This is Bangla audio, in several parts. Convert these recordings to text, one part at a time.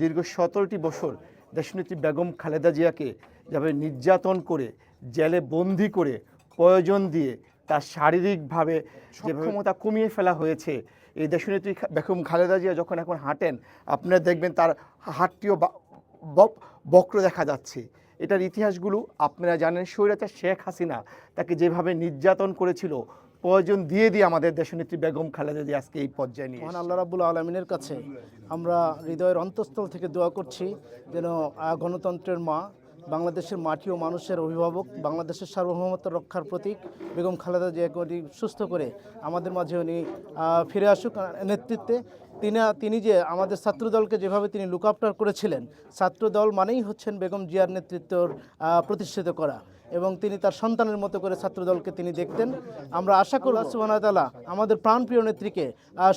দীর্ঘ সতেরোটি বছর দেশনেত্রী বেগম খালেদা জিয়াকে যেভাবে নির্যাতন করে জেলে বন্দি করে প্রয়োজন দিয়ে তার শারীরিকভাবে সক্ষমতা কমিয়ে ফেলা হয়েছে এই দেশনেত্রী বেগম খালেদা জিয়া যখন এখন হাঁটেন আপনারা দেখবেন তার ব- বক্র দেখা যাচ্ছে। এটার ইতিহাসগুলো আপনারা জানেন স্বৈরাচার শেখ হাসিনা তাকে যেভাবে নির্যাতন করেছিল প্রয়োজন দিয়ে দিয়ে আমাদের দেশনেত্রী বেগম খালেদা জিয়া আজকে এই পর্যায়ে নিয়ে মহান। আল্লাহ রাবুল আলমিনের কাছে আমরা হৃদয়ের অন্তঃস্থল থেকে দোয়া করছি যেন গণতন্ত্রের মা বাংলাদেশের মাটি ও মানুষের অভিভাবক বাংলাদেশের সার্বভৌমত্ব রক্ষার প্রতীক বেগম খালেদা জিয়াকে সুস্থ করে আমাদের মাঝে উনি ফিরে আসুক নেতৃত্বে তিনি তিনি যে আমাদের ছাত্রদলকে যেভাবে তিনি লুক আফটার করেছিলেন, ছাত্রদল মানেই হচ্ছেন বেগম জিয়ার নেতৃত্বর প্রতিষ্ঠিত করা। এবং তিনি তার সন্তানের মতো করে ছাত্রদলকে তিনি দেখতেন। আমরা আশা করি সুবাহ তালা আমাদের প্রাণপ্রিয় নেত্রীকে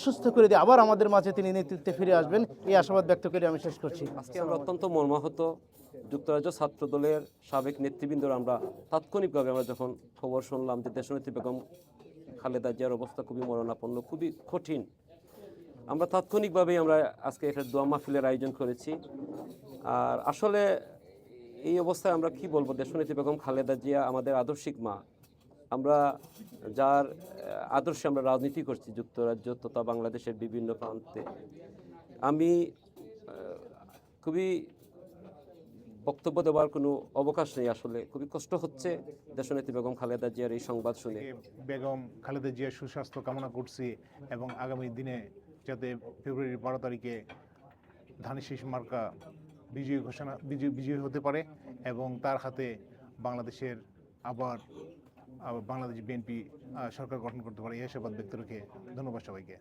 সুস্থ করে দিয়ে আবার আমাদের মাঝে তিনি নেতৃত্বে ফিরে আসবেন। এই আশাবাদ ব্যক্ত করে আমি শেষ করছি। আজকে আমরা অত্যন্ত মর্মাহত যুক্তরাজ্য ছাত্রদলের সাবেক নেতৃবৃন্দরা আমরা তাৎক্ষণিকভাবে আমরা যখন খবর শুনলাম যে দেশনেত্রী বেগম খালেদা জিয়ার অবস্থা খুবই মরণাপন্ন, খুবই কঠিন আমরা তাৎক্ষণিকভাবেই আমরা আজকে একটা দোয়া মাহফিলের আয়োজন করেছি। আর আসলে এই অবস্থায় আমরা কি বলব? দেশনেত্রী বেগম খালেদা জিয়া আমাদের আদর্শিক মা। আমরা যার আদর্শে আমরা রাজনীতি করছি, যুক্তরাজ্য তথা বাংলাদেশের বিভিন্ন প্রান্তে। আমি খুবই বক্তব্য দেওয়ার কোনো অবকাশ নেই আসলে। খুবই কষ্ট হচ্ছে দেশনেত্রী বেগম খালেদা জিয়ার এই সংবাদ শুনে। বেগম খালেদা জিয়ার সুস্বাস্থ্য কামনা করছি এবং আগামী দিনে যাতে ফেব্রুয়ারির বারো তারিখে ধানের শীষ মার্কা বিজয়ী ঘোষণা, বিজয়ী বিজয়ী হতে পারে এবং তার হাতে বাংলাদেশের আবার বাংলাদেশ বিএনপি সরকার গঠন করতে পারে। এই আশাবাদ ব্যক্ত রেখে ধন্যবাদ সবাইকে।